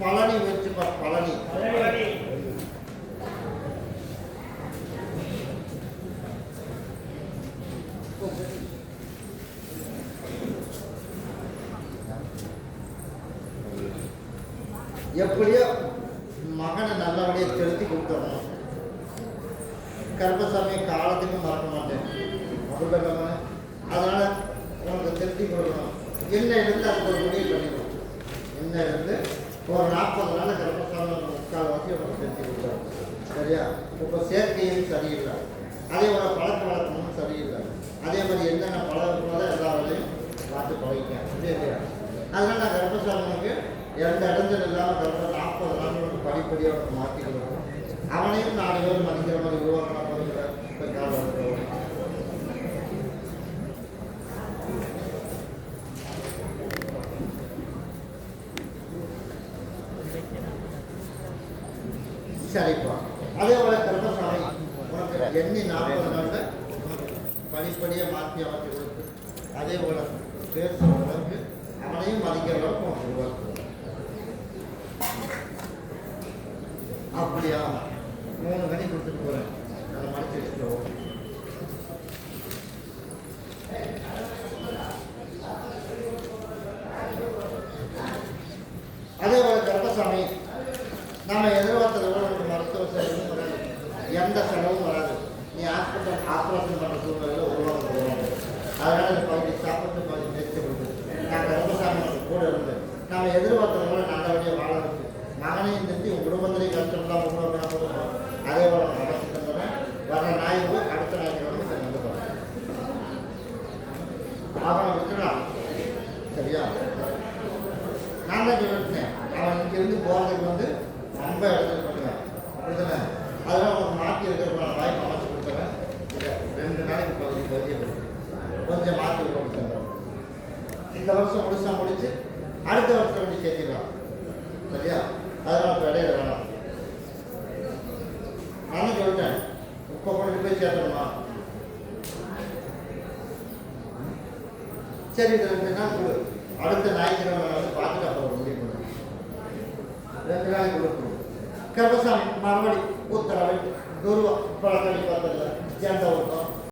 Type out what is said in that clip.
பழனி வச்சுப்பா பழனி. எப்படியோ மகனை நல்லபடியாக திருத்தி கொடுத்துடணும். கர்ப்பசாமி காலத்துக்கு மறக்க மாட்டேன். முதல்ல அதனால உனக்கு திருத்தி கொடுக்கணும். என்ன இருந்து அதுக்கு ஒரு முடிவு பண்ணிக்கணும். என்ன இருந்து ஒரு நாற்பது நாள் கர்ப்பசாமி முக்கால் வாசி உனக்கு திருத்தி சரியா? இப்போ சேர்க்கையும் சரியில்லை அதே போல் பழக்க வழக்கமும் சரியில்லை அதே மாதிரி என்னென்ன பழக்கங்களோ எல்லா வேலையும் பார்த்து பழகிக்கேன் சரியா அதனால நான் கர்ப்பசாமிக்கு எந்த இடத்துல இல்லாமல் கர்ப்ப நாற்பது நாள் படிப்படியாக உனக்கு அவனையும் நாலு பேர் மதிக்கிற மாதிரி உருவாக்கினா இப்போ காலம். இருக்கிறவன் அதே போல கர்ப்பசாமி உனக்கு எண்ணி நாற்பது நாளில் படிப்படியாக மாற்றி அமைச்சு கொடுத்து அதே போல பேர் அளவுக்கு அவனையும் மதிக்கிற அளவுக்கு உனக்கு உருவாக்குவோம் அப்படியா? மூணு மணி கொடுத்துட்டு போகிறேன் அதை மடிச்சு வச்சுக்கோ. அதே போல கர்ப்பசாமி நம்ம எதிர்பார்த்தது விட நமக்கு மருத்துவ செலவும் வராது எந்த செலவும் வராது. நீ ஹாஸ்பிட்டல் ஆப்ரேஷன் பண்ணுற சூழ்நிலையில் உருவாக்க போவாங்க அதனால் இந்த பகுதி சாப்பிட்டு பகுதி நிறுத்தி கொடுத்து நான் கர்ப்பசாமி உனக்கு கூட இருந்து. நம்ம எதிர்பார்த்ததை நல்லபடியாக வாழ இருக்கு மகனையும் நிறுத்தி உன் குடும்பத்திலையும் கஷ்டம்லாம் உருவாக்கினா போதும். அதே போல நான் நடத்தி தந்துடுறேன் வர நாய்க்கு அடுத்த நாய்க்கு வந்து வந்து போகிறேன் அவனை விட்டுறான் சரியா? நான் தான் சொல்லிட்டேன் அவன் இங்கிருந்து போகிறதுக்கு வந்து ரொம்ப இடத்துல பண்ணுவேன் அப்படிதானே ஒரு மாற்றி வாய்ப்பு அமைச்சு கொடுத்துறேன் ரெண்டு நாளைக்கு பகுதி பகுதியை கொஞ்சம் மாற்றி கொடுத்துறேன் இந்த வருஷம் முழுசா முடிச்சு அடுத்த வருஷம் வந்து சேர்த்திடலாம் சரியா அதெல்லாம் இப்போ இடையில வேணாம் நானும் சொல்லிட்டேன் இப்போ கொண்டு போய் சேர்த்தணுமா சரி இது ரெண்டு நாள் கொடு அடுத்த ஞாயிற்றுக்கிழமை நான் வந்து பார்த்துட்டு அப்புறம் முடிவு பண்ணுறேன் ரெண்டு நாளைக்கு கொடுக்கணும். கர்ப்பசாமி மறுபடி உத்தரவை துருவம் பழக்கடி பார்த்ததில்ல ஜெண்ட விட்டோம்